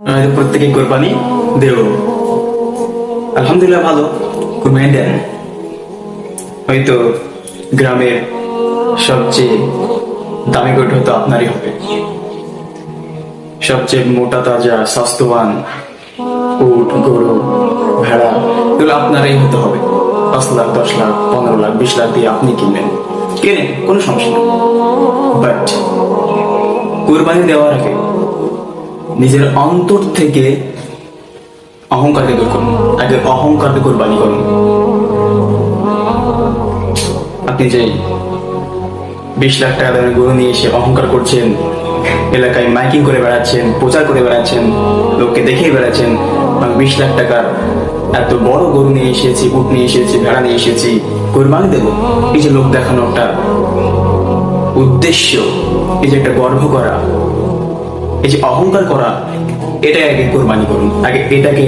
প্রত্যেকে কোরবানি দেব আলহামদুলিল্লাহ ভালো, কোরবানি দেন। হয়তো গ্রামের সবচেয়ে দামি গোট হয়তো আপনারই হবে। সবচেয়ে মোটা, তাজা, স্বাস্থ্যবান উট, গরু, ভেড়া, এগুলো আপনারই হতে হবে। পাঁচ লাখ, দশ লাখ, পনেরো লাখ, বিশ লাখ দিয়ে আপনি কিনবেন। কেনেন, কোনো সমস্যা নেই। বাট কোরবানি দেওয়ার আগে নিজের অন্তর থেকে অহংকারকে দূর করুন আগে অহংকারকে কোরবানি করুন। আপনি যে বিশ লাখ টাকা দামের গরু নিয়ে এসে অহংকার করছেন, এলাকায় মাইকিং করে বেড়াচ্ছেন, প্রচার করে বেড়াচ্ছেন, লোককে দেখিয়ে বেড়াচ্ছেন বিশ লাখ টাকার এত বড় গরু নিয়ে এসেছি, উট নিয়ে এসেছি, ভেড়া নিয়ে এসেছি, কোরবানি দেবো। এই যে লোক দেখানো একটা উদ্দেশ্য, এই যে একটা গর্ব করা এই যে অহংকার করা এটাই আগে কোরবানি করুন। আগে এটাকে